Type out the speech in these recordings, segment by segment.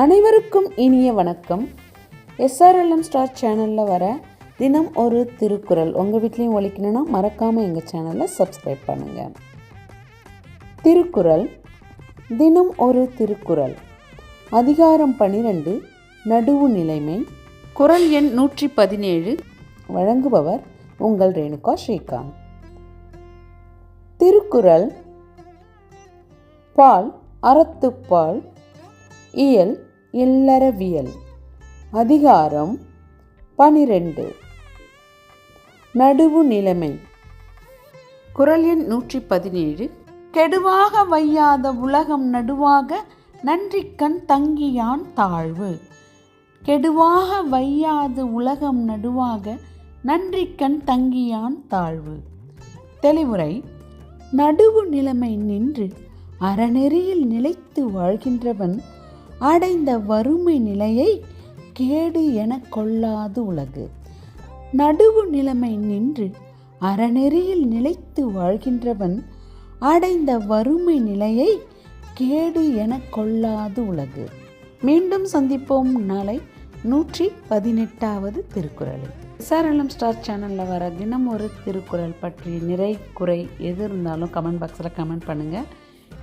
அனைவருக்கும் இனிய வணக்கம். எஸ்ஆர்எல்எம் ஸ்டார் சேனலில் வர தினம் ஒரு திருக்குறள். உங்கள் வீட்லேயும் ஒழிக்கணும்னா மறக்காமல் எங்கள் சேனலை சப்ஸ்கிரைப் பண்ணுங்கள் திருக்குறள். தினம் ஒரு திருக்குறள். அதிகாரம் பனிரெண்டு நடுவு நிலைமை. குறள் எண் நூற்றி பதினேழு வழங்குபவர் உங்கள் ரேணுகா ஸ்ரீகாந்த். திருக்குறள். பால் அறத்துப்பால் இயல் இல்லறவியல். அதிகாரம் பனிரெண்டு. நடுவு நிலைமை. குரல் எண் நூற்றி பதினேழு கெடுவாக வையாத உலகம் நடுவாக நன்றிக்கண் தங்கியான் தாழ்வு. கெடுவாக வையாது உலகம் நடுவாக நன்றிக்கண் தங்கியான் தாழ்வு. தெளிவுரை. நடுவு நிலைமை நின்று அறநெறியில் நிலைத்து வாழ்கின்றவன் அடைந்த வறுமை நிலையை கேடு என கொள்ளாது உலகு. நடுவு நிலைமை நின்று அறநெறியில் நிலைத்து வாழ்கின்றவன் அடைந்த வறுமை நிலையை கேடு என கொள்ளாது உலகு. மீண்டும் சந்திப்போம் நாளை நூற்றி பதினெட்டாவது திருக்குறளில். எஸ்ஆர்எல்எம் ஸ்டார் சேனலில் வர தினம் ஒரு திருக்குறள் பற்றி நிறை குறை எது இருந்தாலும் கமெண்ட் பாக்ஸில் கமெண்ட் பண்ணுங்கள்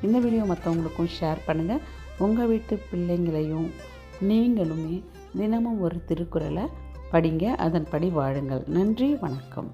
இந்த வீடியோ மற்றவங்களுக்கும் ஷேர் பண்ணுங்கள் உங்கள் வீட்டு பிள்ளைங்களையும் நீங்களுமே தினமும் ஒரு திருக்குறளை படிங்க அதன்படி வாழுங்கள். நன்றி வணக்கம்.